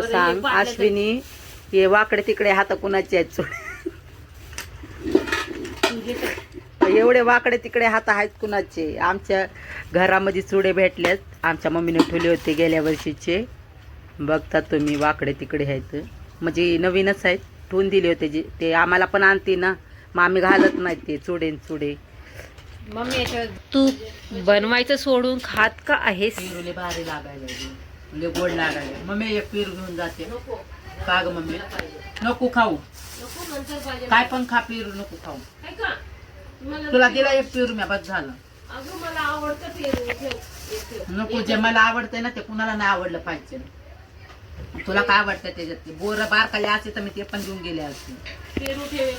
सांग अश्विनी हे वाकडे तिकडे हात कुणाचे आहेत एवढे वाकडे तिकडे हात आहेत कुणाचे? आमच्या घरामध्ये चुडे भेटल्यात आमच्या मम्मीने ठेवले होते गेल्या वर्षीचे. बघता तुम्ही वाकडे तिकडे आहेत. म्हणजे नवीनच आहेत. ठेवून दिले होते जे ते आम्हाला पण आणते ना. मग आम्ही घालत नाही ते चुडे चुडे. मम्मी तू बनवायचं सोडून खात का आहेस? भारी लागायला म्हणजे गोड लागायला मम्मी एक पेरू घेऊन जाते. का ग मम्मी. नको खाऊ. काय पण खा पेरू नको खाऊ. तुला दिला एक पेरू म्या बस झालं नको जे मला आवडतंय ना ते कुणाला नाही आवडलं पाहिजे. तुला काय आवडतं त्याच्यात? बोर बारकाले असते तर मी ते पण घेऊन गेले असते.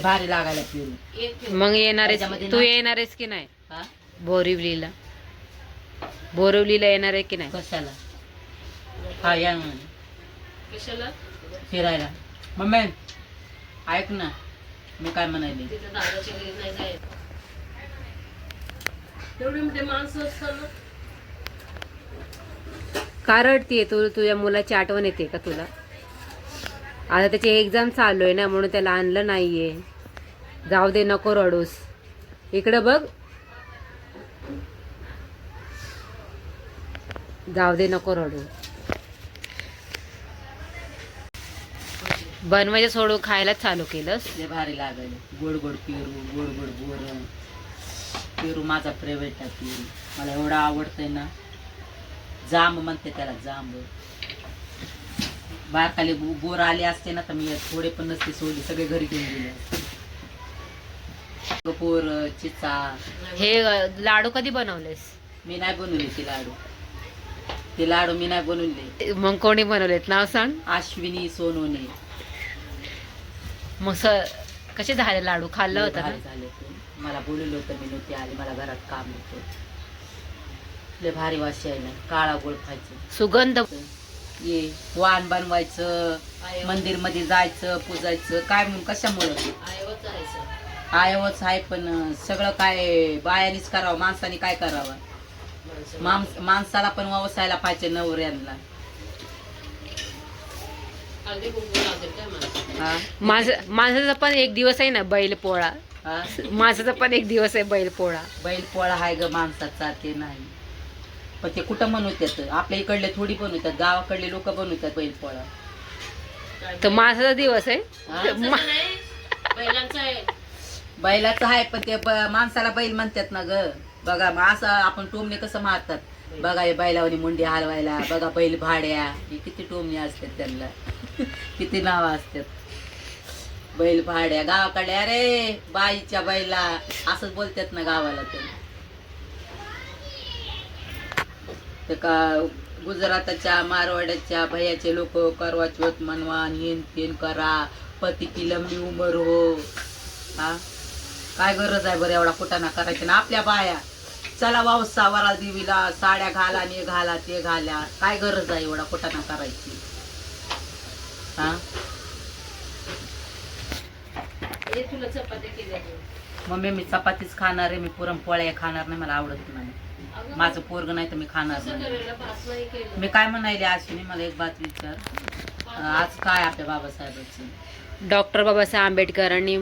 भारी लागायला पेरू मग येणार तू येणार आहेस की नाही? बोरिवलीला. बोरिवलीला येणार आहे की नाही? कशाला? हा या ना. फिरायला. मम्मी ऐक ना मी काय म्हणाले का रडतीये तू? तुझ्या मुलाची आठवण येते का तुला? आता त्याची एक्झाम चालू आहे ना म्हणून त्याला आणलं नाहीये. जाऊ दे नको रडूस. इकडं बघ. जाऊ दे नको रडू. बनवायचं सोडून खायला चालू केलंस. लय भारी लागायला. गोड गोड पेरू गोड गोड बोर. पेरू माझा फेवरेट आहे पेरू. मला एवढा आवडतंय ना. जांब म्हणते त्याला जांब. बारकाले बोर आले असते ना तर मी थोडे पण नसते सोडले सगळे घरी घेऊन गेले. बोर चिचा. हे लाडू कधी बनवलेस? मी नाही बनवले ते लाडू. ते लाडू मी नाही बनवले मग कोणी बनवलेत? नाव सांग. अश्विनी सोनोने मग स- कसे झाले लाडू? खाल्लं होतं ना? झाले ते. मला बोलवलं होतं मी नव्हते आले. मला घरात काम होतं. लय भारी वाशी आहे ना. काळा गोळ खायचं. सुगंध. ये वाण बनवायचं मंदिरमध्ये जायचं पूजायचं. काय म्हणून? कशामुळं? आयवच आहे पण सगळं काय बायानीच करावं माणसाने काय करावं? माणस माणसाला पण व्यवसायाला पाहिजे नवऱ्यांना. हा? माझं माझा पण एक दिवस आहे ना बैल पोळा. हा? माझा पण एक दिवस आहे बैल पोळा. बैल पोळा हाय ग माणसाचा ते नाही. पण ते कुठं बनवतात आपल्या इकडले थोडी बनवतात गावाकडले लोक बनवतात बैल पोळा. तर माझा दिवस आहे. बैलाचं आहे. पण ते ब- माणसाला बैल म्हणतात ना ग. बघा मग असं आपण टोमणे कसं मारतात? बघा हे बैलावनी मुंडी हलवायला बघा बैल भाड्या. हे किती टोमणे असतात त्यांना. किती नावं असतात. बैल भाड्या. गावाकडे अरे बाईच्या बैला. असंच बोलतात ना गावाला ते. का गुजराताच्या मारवाड्याच्या भैयाचे लोक करवा चौथ मनवान येन तेन करा. पती की लंबी उमर हो? हा काय गरज आहे बरं एवढा कुटाणा करायचे? ना आपल्या बाया. चला वावसा वरा देवीला साड्या घाला हे घाला ते घाला. काय गरज आहे एवढा कुटाणा करायची हा? मम्मी मी चपातीच खाणार आहे मी पुरणपोळ्या खाणार नाही मला आवडत नाही. माझं पोरग नाही तर मी खाणार नाही. मी काय म्हणायले अश्विनी मला एक बात विचार. आज काय आपल्या बाबासाहेबांचं? डॉक्टर बाबासाहेब आंबेडकरांनी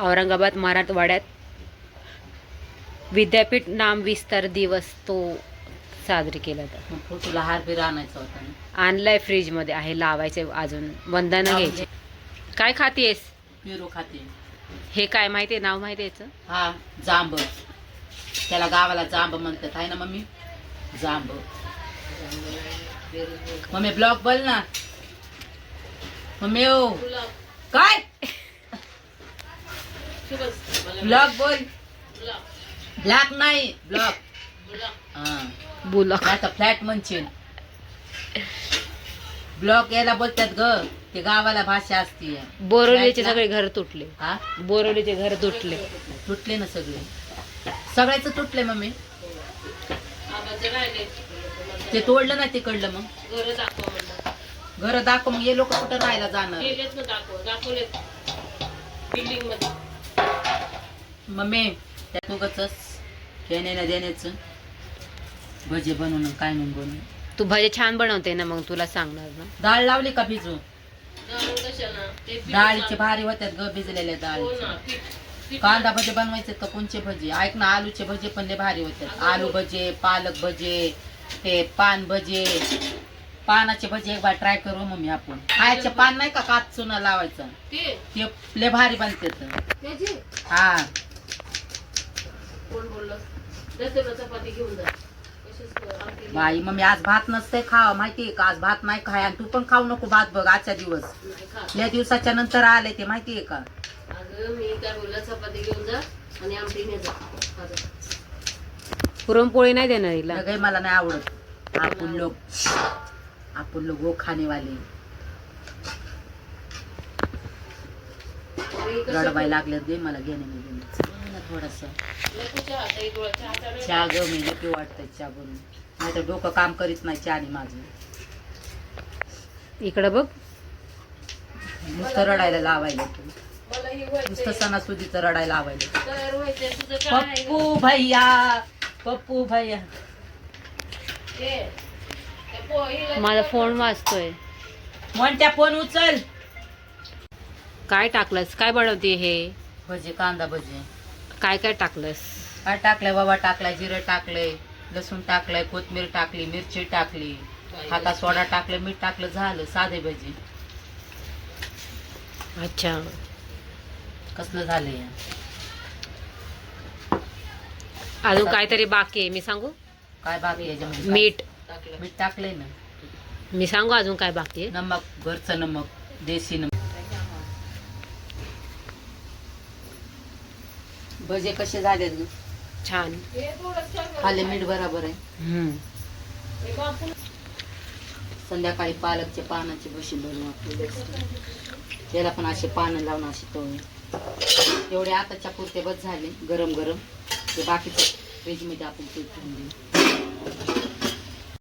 औरंगाबाद मराठवाड्यात विद्यापीठ नाम विस्तार दिवस तो साजरी केला होता मग फोटोला हार बिर आणायचा होता ना? आणलाय फ्रीजमध्ये आहे लावायचे अजून वंदना घ्यायची. काय खातीयस पेरू खाते. हे काय माहितीये नाव माहिती याचं? हा जांब. त्याला गावाला जांब म्हणतात. आहे ना मम्मी? जांब. मम्मी ब्लॉक बोल ना. मम्मी ओ. काय? ब्लॉक बोल. ब्लॅक नाही ब्लॉक हा बोला आता फ्लॅट म्हणशील. ब्लॉक याला बोलतात ग ते गावाला भाषा असते. बोरवलीचे सगळे घर तुटले. हा? बोरवलीचे घर तुटले. तुटले ना सगळे. सगळ्याच तुटले मम्मी. ते तोडलं ना तिकडलं मग. घर दाखव मग हे लोक कुठं राहायला जाणार? मम्मी त्यात उगच घेण्याला देण्याचं. भजे बनवून काय नाही बनवून तू भजे छान बनवते ना मग तुला सांगणार ना. डाळ लावली का भिजू? घालून कशाला? ते पीठ डाळीचे भारी होत्यात ग भिजलेल्या हो पीठ कांदा भजे बनवायचे का कोणचे भजे? ऐक ना आलूचे भजे पण लय भारी होतात आलू भजे पालक भजे ते पान भजे. पानाचे भजे एक बार ट्राय करू मम्मी आपण. खायचे पान नाही का कात चुना लावायचं? ते? लय भारी बनतात त्याची? हा. कोण बोललं? चपाती घेऊन जा. कशाच आमटी बाई मम्मी आज भात नसते खावा माहितीये का? आज भात नाही खाय आणि तू पण खाऊ नको भात बघ आजच्या दिवस. लय दिवसाच्या नंतर आले ते माहितीये का? अगं मी काय बोललं? चपाती घेऊन जा आणि आमटी. पुरणपोळी नाही देणार हिला. मला नाही आवडत. आपण लोक आपण लोक गो खाणे वाले पोळी कसं- रडवाय लागले दे मला घेणे मी घेणे थोडस चहा, ग मी नको वाटतंय चहा बनून नाही तर डोकं काम करीत नाही चहा आणि माझं. इकडं बघ. नुसतं रडायला लावायला तू मला हे नुसतं. सणासुदीचं रडायला लावायला? पप्पू भैया पप्पू भैया. माझा फोन वाजतोय. म्हणत्या फोन उचल. काय टाकलंस? काय बनवते हे? भजे कांदा भजे. काय काय टाकलंस? काय टाकलंय बाबा? टाकलाय जिरं टाकलंय लसूण टाकलंय कोथमीर टाकली मिरची टाकली हाता सोडा टाकलं मीठ टाकलं झालं साधे भजी. अच्छा. कसलं झालंय? अजून काहीतरी बाकी आहे. मी सांगू? काय बाकी आहे याच्यामध्ये? मीठ. टाकलं. मीठ टाकलंय ना? मी सांगू अजून काय बाकी आहे? नमक घरचं नमक देशी नमक. भजे कसे झालेत ग? छान. खाले मीठ बरोबर आहे. हम्म. संध्याकाळी पालकचे पानाचे भशी बनवू आपले त्याला पण असे पानं लावून असे तळून. एवढे आताच्या पुरते बस झाले गरम गरम ते बाकीचं फ्रीजमध्ये आपण ते ठेवून देऊ.